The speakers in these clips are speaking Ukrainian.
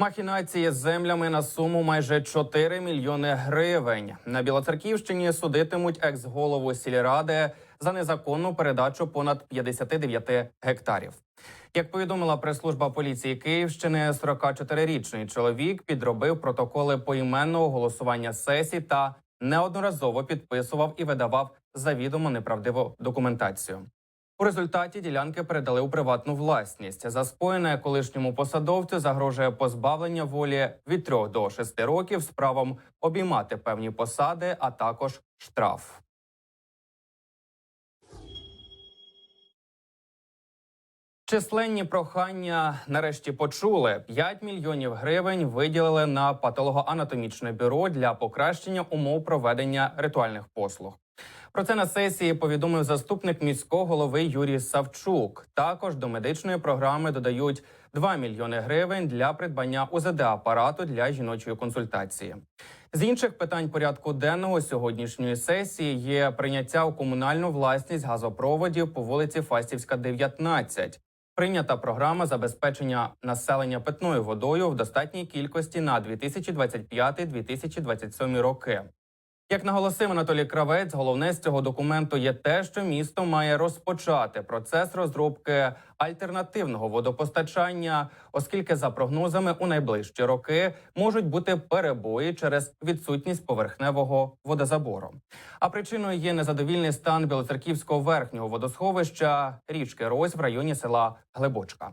Махінації з землями на суму майже 4 мільйони гривень. На Білоцерківщині судитимуть екс-голову сільради за незаконну передачу понад 59 гектарів. Як повідомила прес-служба поліції Київщини, 44-річний чоловік підробив протоколи поіменного голосування сесій та неодноразово підписував і видавав завідомо неправдиву документацію. У результаті ділянки передали у приватну власність. За скоєне колишньому посадовцю загрожує позбавлення волі від 3 до 6 років з правом обіймати певні посади, а також штраф. Численні прохання нарешті почули. 5 мільйонів гривень виділили на патологоанатомічне бюро для покращення умов проведення ритуальних послуг. Про це на сесії повідомив заступник міського голови Юрій Савчук. Також до медичної програми додають 2 мільйони гривень для придбання УЗД апарату для жіночої консультації. З інших питань порядку денного сьогоднішньої сесії є прийняття у комунальну власність газопроводів по вулиці Фастівська, 19. Прийнята програма забезпечення населення питною водою в достатній кількості на 2025-2027 роки. Як наголосив Анатолій Кравець, головне з цього документу є те, що місто має розпочати процес розробки альтернативного водопостачання, оскільки за прогнозами у найближчі роки можуть бути перебої через відсутність поверхневого водозабору. А причиною є незадовільний стан Білоцерківського верхнього водосховища річки Рось в районі села Глибочка.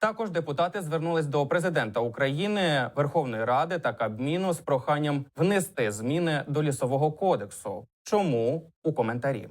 Також депутати звернулись до президента України, Верховної Ради та Кабміну з проханням внести зміни до лісового кодексу. Чому у коментарі?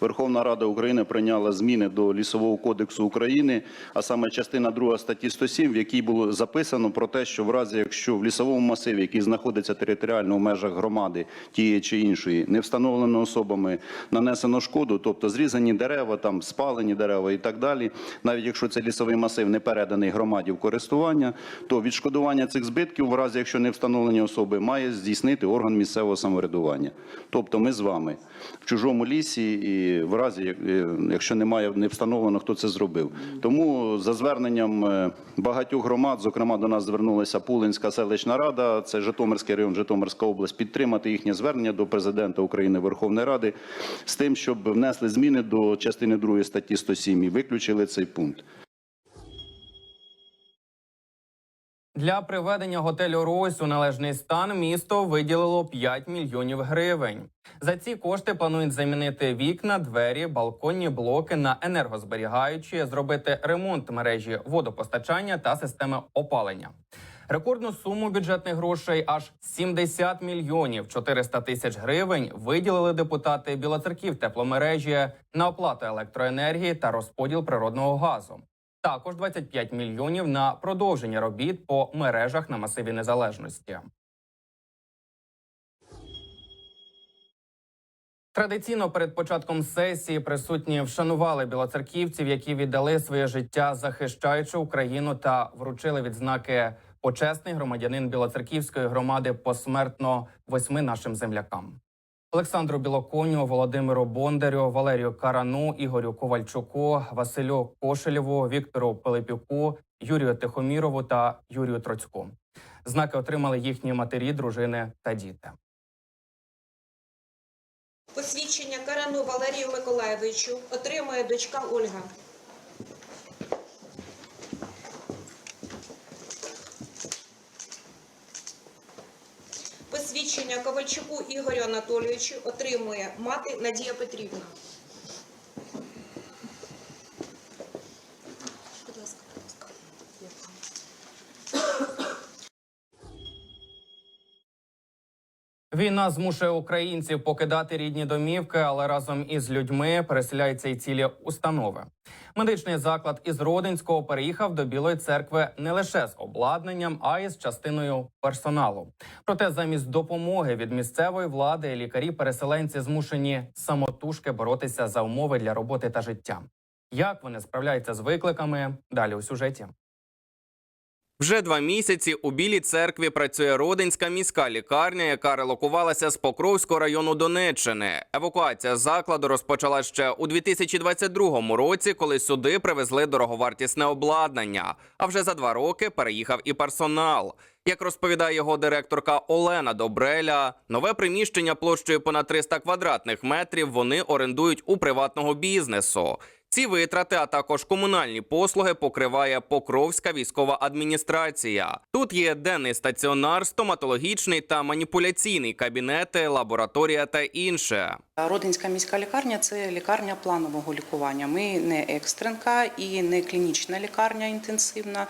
Верховна Рада України прийняла зміни до лісового кодексу України, а саме частина 2 статті 107, в якій було записано про те, що в разі якщо в лісовому масиві, який знаходиться територіально в межах громади тієї чи іншої, не встановлено особами нанесено шкоду, тобто зрізані дерева, там спалені дерева і так далі. Навіть якщо цей лісовий масив не переданий громаді в користування, то відшкодування цих збитків, в разі якщо не встановлені особи, має здійснити орган місцевого самоврядування. Тобто, ми з вами в чужому лісі і в разі, е, якщо немає не встановлено, хто це зробив. Тому за зверненням е, багатьох громад, зокрема до нас звернулася Пулинська селищна рада, це Житомирський район, Житомирська область, підтримати їхнє звернення до президента України Верховної Ради з тим, щоб внесли зміни до частини 2 статті 107 і виключили цей пункт. Для приведення готелю у належний стан місто виділило 5 мільйонів гривень. За ці кошти планують замінити вікна, двері, балконні блоки на енергозберігаючі, зробити ремонт мережі водопостачання та системи опалення. Рекордну суму бюджетних грошей аж 70 мільйонів 400 тисяч гривень виділили депутати Білоцерків тепломережі на оплату електроенергії та розподіл природного газу. Також 25 мільйонів на продовження робіт по мережах на масиві незалежності. Традиційно перед початком сесії присутні вшанували білоцерківців, які віддали своє життя, захищаючи Україну та вручили відзнаки почесний громадянин білоцерківської громади посмертно восьми нашим землякам. Олександру Білоконю, Володимиру Бондарю, Валерію Карану, Ігорю Ковальчуку, Василю Кошелєву, Віктору Пилипюку, Юрію Тихомірову та Юрію Троцьку. Знаки отримали їхні матері, дружини та діти. Посвідчення Карану Валерію Миколаєвичу отримує дочка Ольга. Посвідчення Ковальчуку Ігорю Анатолійовичу отримує мати Надія Петрівна. Війна змушує українців покидати рідні домівки, але разом із людьми переселяються й цілі установи. Медичний заклад із Родинського переїхав до Білої церкви не лише з обладнанням, а й з частиною персоналу. Проте, замість допомоги від місцевої влади, лікарі-переселенці змушені самотужки боротися за умови для роботи та життя. Як вони справляються з викликами? Далі у сюжеті. Вже два місяці у Білій церкві працює Родинська міська лікарня, яка релокувалася з Покровського району Донеччини. Евакуація закладу розпочала ще у 2022 році, коли сюди привезли дороговартісне обладнання. А вже за два роки переїхав і персонал. Як розповідає його директорка Олена Добреля, нове приміщення площею понад 300 квадратних метрів вони орендують у приватного бізнесу. Ці витрати, а також комунальні послуги покриває Покровська військова адміністрація. Тут є денний стаціонар, стоматологічний та маніпуляційний кабінети, лабораторія та інше. Родинська міська лікарня це лікарня планового лікування. Ми не екстренка і не клінічна лікарня інтенсивна.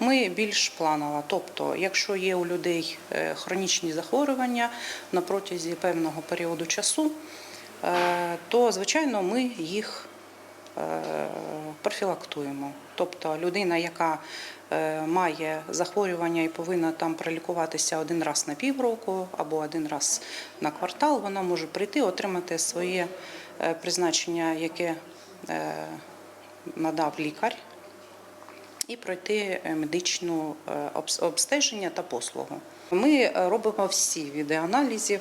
Ми більш планова. Тобто, якщо є у людей е, хронічні захворювання на протязі певного періоду часу, е, то звичайно ми їх профілактуємо. Тобто людина, яка е, має захворювання і повинна там пролікуватися один раз на півроку або один раз на квартал, вона може прийти, отримати своє е, призначення, яке е, надав лікар, і пройти е, медичну е, обстеження та послугу. Ми е, робимо всі види аналізів,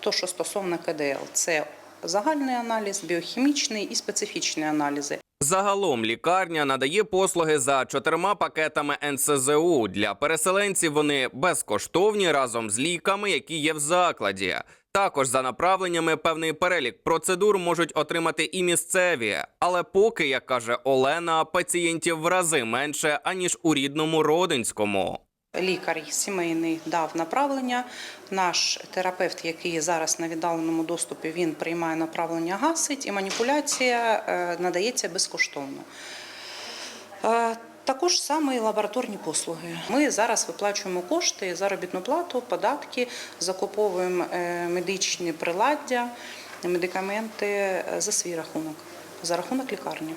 то, що стосовно КДЛ, це загальний аналіз, біохімічний і специфічні аналізи. Загалом лікарня надає послуги за чотирма пакетами НСЗУ. Для переселенців вони безкоштовні разом з ліками, які є в закладі. Також за направленнями певний перелік процедур можуть отримати і місцеві. Але поки, як каже Олена, пацієнтів в рази менше аніж у рідному родинському. Лікар сімейний дав направлення. Наш терапевт, який зараз на віддаленому доступі, він приймає направлення, гасить, і маніпуляція е, надається безкоштовно. Е, Також саме і лабораторні послуги. Ми зараз виплачуємо кошти, заробітну плату, податки, закуповуємо е, медичні приладдя, медикаменти за свій рахунок, за рахунок лікарні.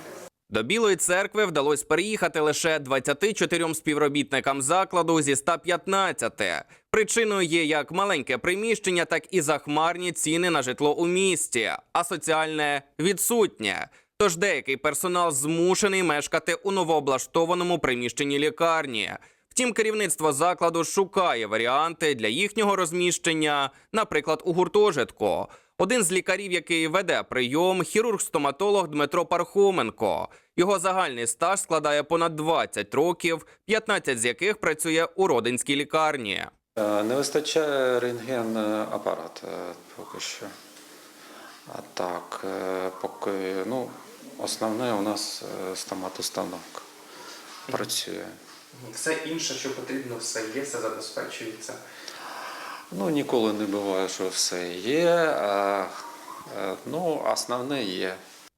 До Білої церкви вдалося переїхати лише 24 співробітникам закладу зі 115. Причиною є як маленьке приміщення, так і захмарні ціни на житло у місті, а соціальне відсутнє. Тож деякий персонал змушений мешкати у новооблаштованому приміщенні лікарні. Втім, керівництво закладу шукає варіанти для їхнього розміщення, наприклад, у гуртожитку. Один з лікарів, який веде прийом, хірург-стоматолог Дмитро Пархоменко. Його загальний стаж складає понад 20 років, 15 з яких працює у родинській лікарні. Е, Не вистачає рентген е, апарат е, поки що. А так, поки ну, основне у нас стоматостановка працює. Все інше, що потрібно, все є, все забезпечується. Ну, ніколи не буває, що все є. А, е, ну, основне є.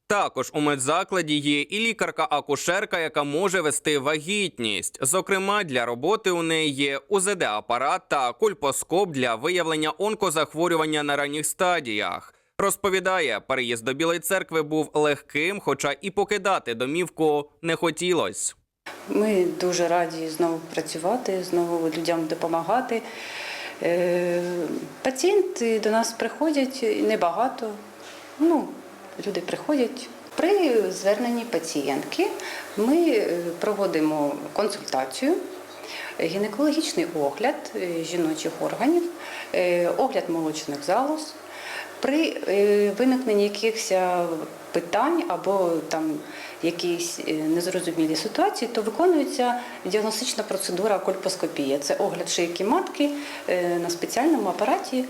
Також у медзакладі є і лікарка-акушерка, яка може вести вагітність. Зокрема, для роботи у неї є УЗД-апарат та кульпоскоп для виявлення онкозахворювання на ранніх стадіях. Розповідає, переїзд до Білої церкви був легким, хоча і покидати домівку не хотілось. Ми дуже раді знову працювати, знову людям допомагати. Е, Пацієнти до нас приходять небагато. Ну, люди приходять. При зверненні пацієнтки ми е, проводимо консультацію, гінекологічний огляд е, жіночих органів, огляд молочних залоз. При виникненні якихось питань або там якісь е, незрозумілі ситуації, то виконується діагностична процедура кольпоскопія. Це огляд шийки матки е, на спеціальному апараті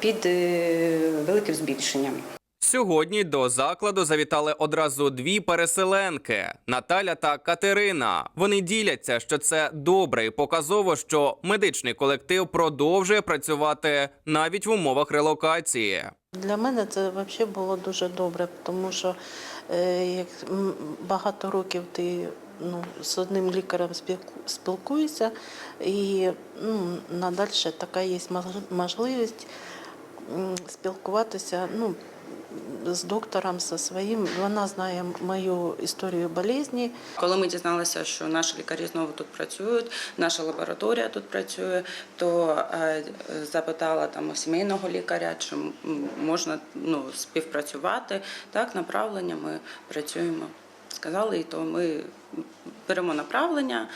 під е, великим збільшенням. Сьогодні до закладу завітали одразу дві переселенки Наталя та Катерина. Вони діляться, що це добре і показово, що медичний колектив продовжує працювати навіть в умовах релокації. Для мене це взагалі було дуже добре, тому що як багато років ти ну, з одним лікарем спілку- спілкуєшся, і ну, надальше така є можливість спілкуватися ну, з доктором, зі своїм. Вона знає мою історію болезні. Коли ми дізналися, що наші лікарі знову тут працюють, наша лабораторія тут працює, то е, запитала там у сімейного лікаря, чи можна ну, співпрацювати. Так, направлення ми працюємо сказали, і то ми беремо направлення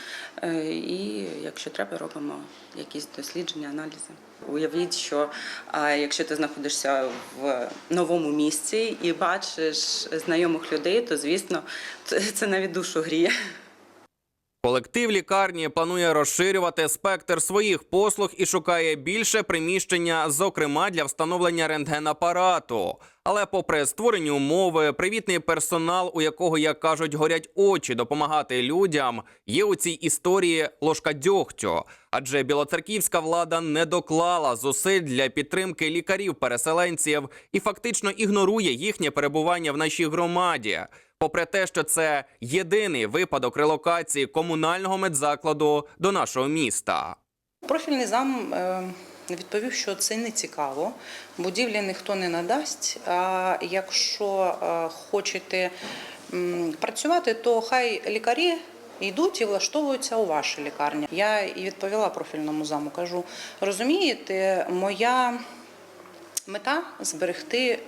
е, і, якщо треба, робимо якісь дослідження, аналізи. Уявіть, що якщо ти знаходишся в новому місці і бачиш знайомих людей, то звісно це, це навіть душу гріє. Колектив лікарні планує розширювати спектр своїх послуг і шукає більше приміщення, зокрема для встановлення рентгенапарату. Але, попри створені умови, привітний персонал, у якого, як кажуть, горять очі допомагати людям, є у цій історії ложка дьогтю. Адже білоцерківська влада не доклала зусиль для підтримки лікарів-переселенців і фактично ігнорує їхнє перебування в нашій громаді. Попри те, що це єдиний випадок релокації комунального медзакладу до нашого міста. Профільний зам е, відповів, що це не цікаво. Будівлі ніхто не надасть. А якщо е, хочете працювати, то хай лікарі йдуть і влаштовуються у вашій лікарні. Я і відповіла профільному заму. Кажу, розумієте, моя мета зберегти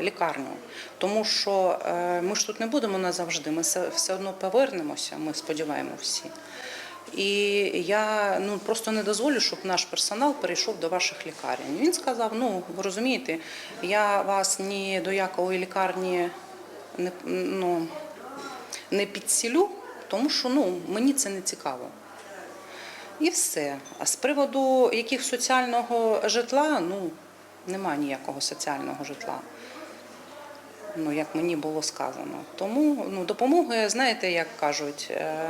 лікарню, тому що е, ми ж тут не будемо назавжди. Ми все одно повернемося. Ми сподіваємося всі. І я ну просто не дозволю, щоб наш персонал перейшов до ваших лікарень. Він сказав: ну ви розумієте, я вас ні до якої лікарні не, ну, не підсілю, тому що ну, мені це не цікаво. І все. А з приводу яких соціального житла, ну немає ніякого соціального житла. Ну, як мені було сказано. Тому ну, допомоги, знаєте, як кажуть, е,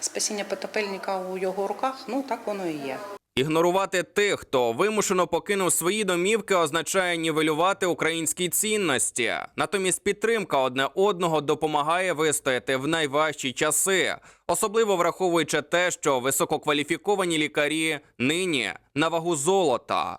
спасіння потопельника у його руках, ну так воно і є. Ігнорувати тих, хто вимушено покинув свої домівки, означає нівелювати українські цінності. Натомість підтримка одне одного допомагає вистояти в найважчі часи, особливо враховуючи те, що висококваліфіковані лікарі нині на вагу золота.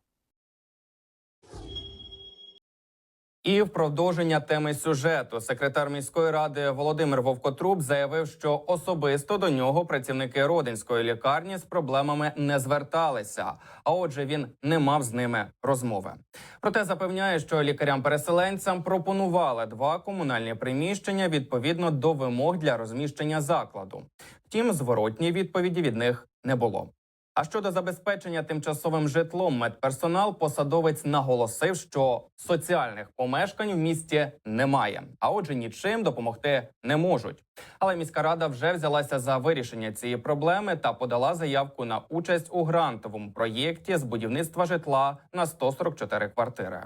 І в продовження теми сюжету секретар міської ради Володимир Вовкотруб заявив, що особисто до нього працівники родинської лікарні з проблемами не зверталися. А отже, він не мав з ними розмови. Проте запевняє, що лікарям-переселенцям пропонували два комунальні приміщення відповідно до вимог для розміщення закладу. Втім, зворотній відповіді від них не було. А щодо забезпечення тимчасовим житлом медперсонал, посадовець наголосив, що соціальних помешкань в місті немає, а отже, нічим допомогти не можуть. Але міська рада вже взялася за вирішення цієї проблеми та подала заявку на участь у грантовому проєкті з будівництва житла на 144 квартири.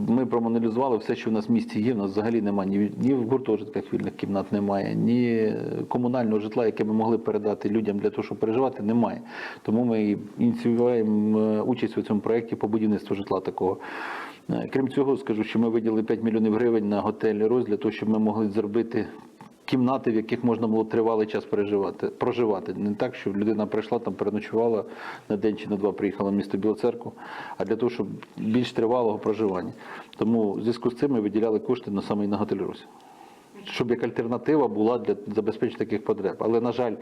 Ми проаналізували все, що в нас в місті є. У нас взагалі немає ні, ні в гуртожитках вільних кімнат немає, ні комунального житла, яке ми могли передати людям для того, щоб переживати, немає. Тому ми ініціюємо е, участь у цьому проєкті по будівництву житла такого. Е, Крім цього, скажу, що ми виділили 5 мільйонів гривень на готель Роз для того, щоб ми могли зробити кімнати, в яких можна було тривалий час переживати, проживати. Не так, що людина прийшла, там переночувала на день чи на два, приїхала в місто Білу Церкву, а для того, щоб більш тривалого проживання. Тому в зв'язку з цим ми виділяли кошти на саме і на готель Росі. Щоб як альтернатива була для забезпечення таких потреб. Але, на жаль,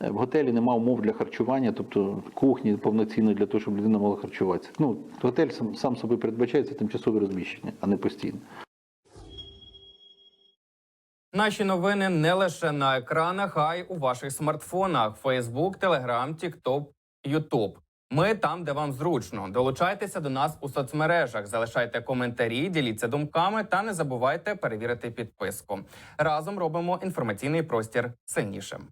в готелі немає умов для харчування, тобто кухні повноцінної для того, щоб людина могла харчуватися. Ну, готель сам, сам собі передбачається тимчасове розміщення, а не постійне. Наші новини не лише на екранах, а й у ваших смартфонах: Facebook, Telegram, TikTok, YouTube. Ми там, де вам зручно. Долучайтеся до нас у соцмережах, залишайте коментарі, діліться думками та не забувайте перевірити підписку. Разом робимо інформаційний простір сильнішим.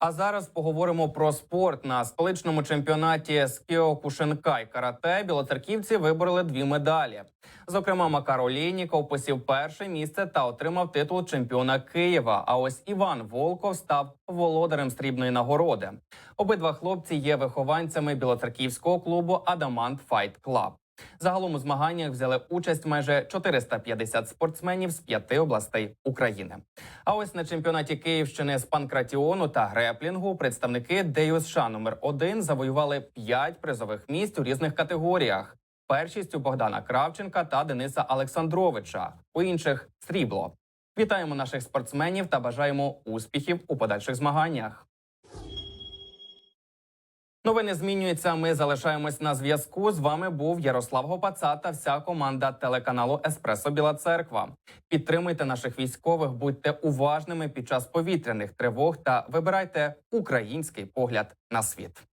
А зараз поговоримо про спорт на столичному чемпіонаті з Кіокушинкай карате. Білоцерківці вибороли дві медалі. Зокрема, Макар Олійніков посів перше місце та отримав титул чемпіона Києва. А ось Іван Волков став володарем срібної нагороди. Обидва хлопці є вихованцями білоцерківського клубу Адамант Файт Клаб. Загалом у змаганнях взяли участь майже 450 спортсменів з п'яти областей України. А ось на чемпіонаті Київщини з панкратіону та греплінгу представники ДЮСШ номер 1 завоювали 5 призових місць у різних категоріях. Першість у Богдана Кравченка та Дениса Олександровича. У інших срібло. Вітаємо наших спортсменів та бажаємо успіхів у подальших змаганнях. Новини змінюються. Ми залишаємось на зв'язку. З вами був Ярослав Гопаца та вся команда телеканалу Еспресо Біла Церква. Підтримуйте наших військових, будьте уважними під час повітряних тривог та вибирайте український погляд на світ.